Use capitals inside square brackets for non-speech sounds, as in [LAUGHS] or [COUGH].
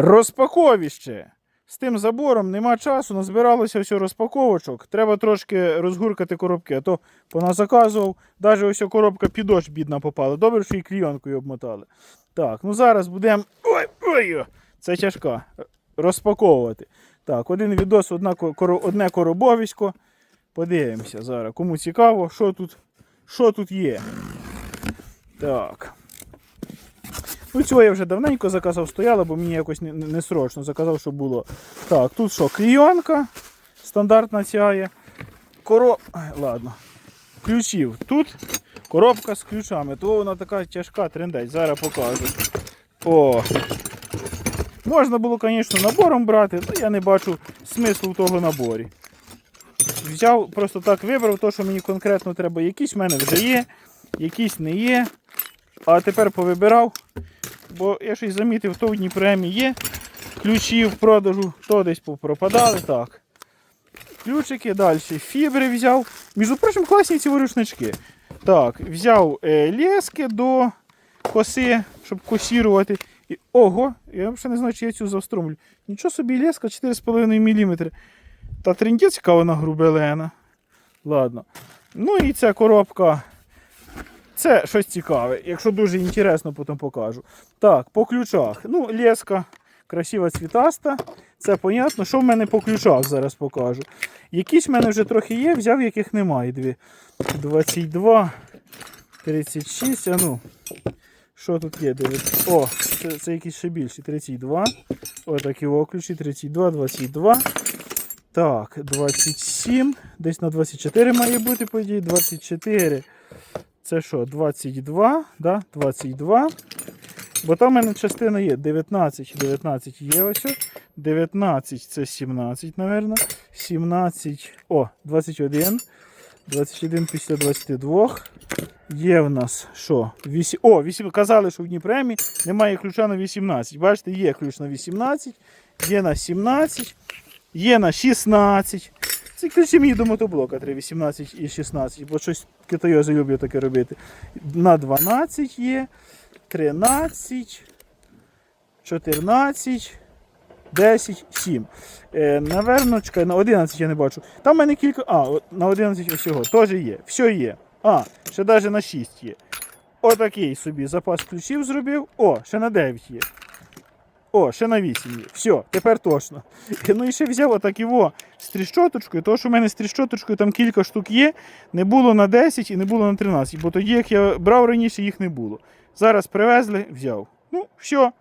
Розпаковіще. З тим забором нема часу, назбиралося все розпаковочок. Треба трошки розгуркати коробки, а то поназаказував. Навіть ось коробка під бідна попала. Добре, що і клійонкою обмотали. Так, ну зараз будемо. Ой, ой, це тяжка. Розпаковувати. Так, один відос, одна, одне коробовисько. Подивимося зараз. Кому цікаво, що тут, що тут є. Так. Ну, цього я вже давненько заказав, стояло, бо мені якось не, не, срочно заказав, щоб було. Так, тут що, клійонка стандартна ця є. Коро... Ладно. Ключів. Тут коробка з ключами, то вона така тяжка трендець. Зараз покажу. О. Можна було, звісно, набором брати, але я не бачу смислу в того наборі. Взяв, просто так вибрав, то, що мені конкретно треба. Якісь в мене вже є, якісь не є. А тепер повибирав, бо я щось замітив, то в Дніпремі є. Ключі в продажу, то десь пропадали. Так. Ключики далі. Фібри взяв. Між прочим, класні ці рушнички. Так, взяв е, лески до коси, щоб косірувати. І, ого, я взагалі не знаю, чи я цю завстромлю. Нічого собі леска 4,5 мм. Та трендець, яка вона грубелена. Ладно. Ну і ця коробка. Це щось цікаве. Якщо дуже інтересно, потім покажу. Так, по ключах. Ну, леска красива цвітаста. Це понятно. Що в мене по ключах зараз покажу. Якісь в мене вже трохи є, взяв, яких немає. Дві. 22, 36. А ну. Що тут є? Дивіться. О, це, це якісь ще більші. 32. Отакі о, ключі. 32, 22. Так, 27. Десь на 24 має бути, по ідеї. 24. Це що, 22, да? 22. Бо там в мене частина є 19, 19 є ось. 19 це 17, напевно. 17, о, 21. 21 після 22. Є в нас що? 8, о, 8, казали, що в Дніпремі немає ключа на 18. Бачите, є ключ на 18, є на 17, є на 16. Ці ключі мені до мотоблока треба 18 і 16, бо щось китайози люблять таке робити. На 12 є, 13, 14, 10, 7. Е, наверно, чекай, на 11 я не бачу. Там в мене кілька. А, на 11 всього теж є. Все є. А, ще навіть на 6 є. Отакий собі запас ключів зробив. О, ще на 9 є. О, ще на 8 є. Все, тепер точно. [LAUGHS] Ну і ще взяв отак його з тріщоточкою, тому що в мене з тріщоточкою там кілька штук є. Не було на 10 і не було на 13. Бо тоді, як я брав раніше, їх не було. Зараз привезли, взяв. Ну, все,